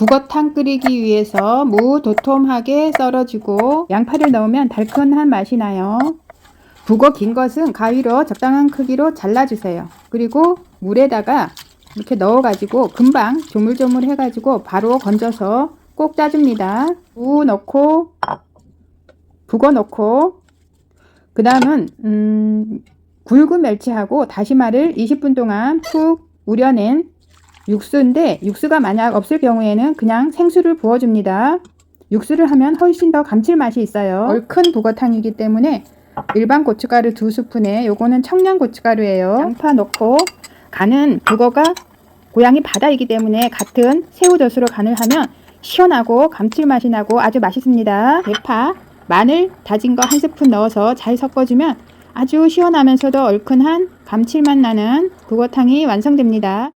북어탕 끓이기 위해서 무 도톰하게 썰어주고 양파를 넣으면 달큰한 맛이 나요. 북어 긴 것은 가위로 적당한 크기로 잘라주세요. 그리고 물에다가 이렇게 넣어가지고 금방 조물조물 해가지고 바로 건져서 꼭 짜줍니다. 무 넣고 북어 넣고 그 다음은 음, 굵은 멸치하고 다시마를 20분 동안 푹 우려낸 육수인데 육수가 만약 없을 경우에는 그냥 생수를 부어줍니다. 육수를 하면 훨씬 더 감칠맛이 있어요. 얼큰 북어탕이기 때문에 일반 고춧가루 두 스푼에 요거는 청양 고춧가루예요. 양파 넣고 간은 북어가 고향이 바다이기 때문에 같은 새우젓으로 간을 하면 시원하고 감칠맛이 나고 아주 맛있습니다. 대파, 마늘 다진 거 한 스푼 넣어서 잘 섞어주면 아주 시원하면서도 얼큰한 감칠맛 나는 북어탕이 완성됩니다.